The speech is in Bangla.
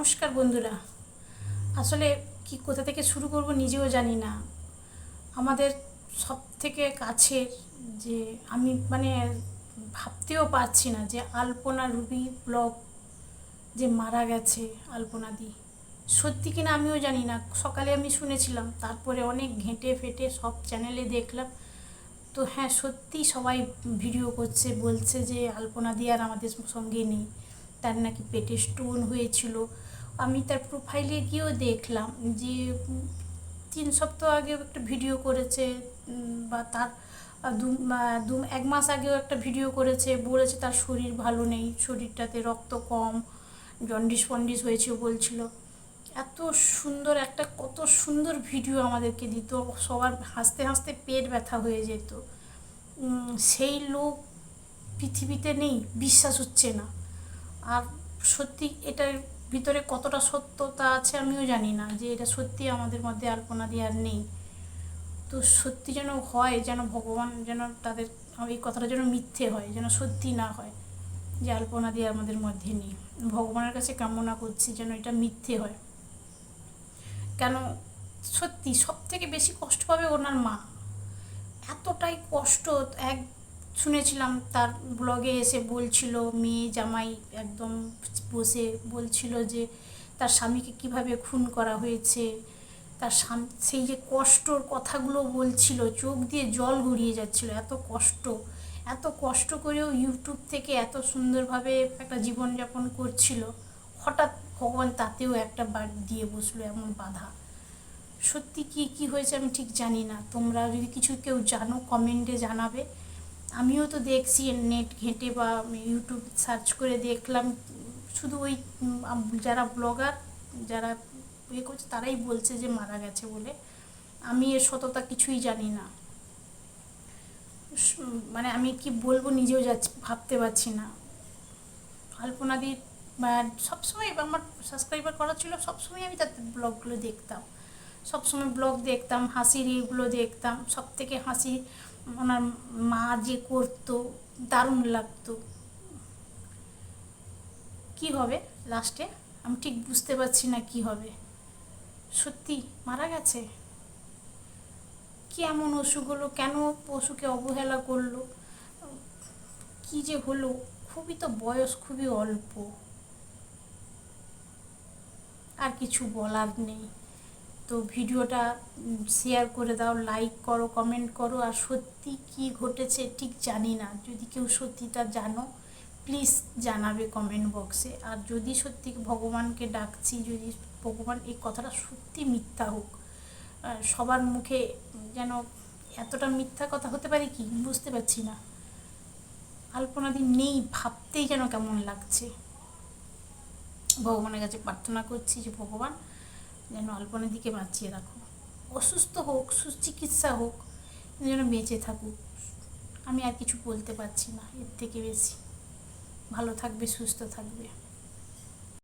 নমস্কার বন্ধুরা। আসলে কি কোথা থেকে শুরু করব নিজেও জানি না। আমাদের সব থেকে কাছের যে আমি মানে ভাবতেও পারছি না যে আলপনা রুবি ব্লগ যে মারা গেছে আলপনা দি। সত্যি কিনা আমিও জানি না। সকালে আমি শুনেছিলাম, তারপরে অনেক ঘেঁটে ফেটে সব চ্যানেলে দেখলাম। তো হ্যাঁ সত্যি সবাই ভিডিও করছে, বলছে যে আলপনা দি আর আমাদের সঙ্গে নেই। তার নাকি পেটে স্টোন হয়েছিল। আমি তার প্রোফাইলে গিয়েও দেখলাম যে তিন সপ্তাহ আগেও একটা ভিডিও করেছে বা তার দু এক মাস আগেও একটা ভিডিও করেছে, বলেছে তার শরীর ভালো নেই, শরীরটাতে রক্ত কম জন্ডিস ফন্ডিস হয়েছে বলছিল। এত সুন্দর একটা, কত সুন্দর ভিডিও আমাদেরকে দিত, সবার হাসতে হাসতে পেট ব্যথা হয়ে যেত। সেই লোক পৃথিবীতে নেই, বিশ্বাস হচ্ছে না। আর সত্যি এটার ভিতরে কতটা সত্যতা আছে আমিও জানি না, যে এটা সত্যি আমাদের মধ্যে আলপনা দিয়ে আর নেই। তো সত্যি যেন হয়, যেন ভগবান যেন তাদের, এই কথাটা যেন মিথ্যে হয়, যেন সত্যি না হয়, যে আলপনা দিয়ে আমাদের মধ্যে নেই। ভগবানের কাছে কামনা করছি যেন এটা মিথ্যে হয়। কেন সত্যি সব থেকে বেশি কষ্ট পাবে ওনার মা। এতটাই কষ্ট, এক শুনেছিলাম তার ব্লগে এসে বলছিল, মেয়ে জামাই একদম বসে বলছিল যে, তার স্বামীকে কীভাবে খুন করা হয়েছে। তার স্বামী, সেই যে কষ্টর কথাগুলো বলছিল, চোখ দিয়ে জল গড়িয়ে যাচ্ছিল, এত কষ্ট। এত কষ্ট করেও ইউটিউব থেকে এত সুন্দরভাবে একটা জীবনযাপন করছিল, হঠাৎ ভগবান তাতেও একটা বার দিয়ে বসল এমন বাধা। সত্যি কি কি হয়েছে আমি ঠিক জানি না। তোমরা যদি কিছু কেউ জানো কমেন্টে জানাবে। আমিও তো দেখছি নেট ঘেঁটে বা ইউটিউব সার্চ করে দেখলাম। শুধু ওই যারা ব্লগার যারা ইয়ে করছে, তারাই বলছে যে মারা গেছে বলে। আমি এর সততা কিছুই জানি না। মানে আমি কি বলব নিজেও যাচ্ছি, ভাবতে পারছি না। আলপনাদির সবসময় আমার সাবস্ক্রাইবার করা ছিল, সবসময় আমি তার ব্লগগুলো দেখতাম। সবসময় ব্লগ দেখতাম, হাসির ইয়েগুলো দেখতাম সব থেকে হাসি ওনার মা যে করতো, দারুণ লাগতো। কি হবে লাস্টে? আমি ঠিক বুঝতে পারছি না কি হবে। সত্যি মারা গেছে? কি এমন হলো? কেন পশুকে অবহেলা করল? কি যে হলো? খুবই তো বয়স, খুবই অল্প। আর কিছু বলার নেই। তো ভিডিওটা শেয়ার করে দাও লাইক করো কমেন্ট করো, আর সত্যি কি ঘটেছে ঠিক জানি না। যদি কেউ সত্যিটা জানো প্লিজ জানাবে কমেন্ট বক্সে আর যদি সত্যি ভগবানকে ডাকছি, যদি ভগবান এই কথাটা সত্যি মিথ্যা হোক সবার মুখে যেন এতটা মিথ্যা কথা হতে পারে কি? বুঝতে পারছি না। আলপনাদি নেই, ভাবতেই যেন কেমন লাগছে? ভগবানের কাছে প্রার্থনা করছি যে, ভগবান যেন অল্পনের দিকে বাঁচিয়ে রাখো। অসুস্থ হোক, সুচিকিৎসা হোক, যেন বেঁচে থাকুক। আমি আর কিছু বলতে পারছি না, এর থেকে বেশি। ভালো থাকবে, সুস্থ থাকবে।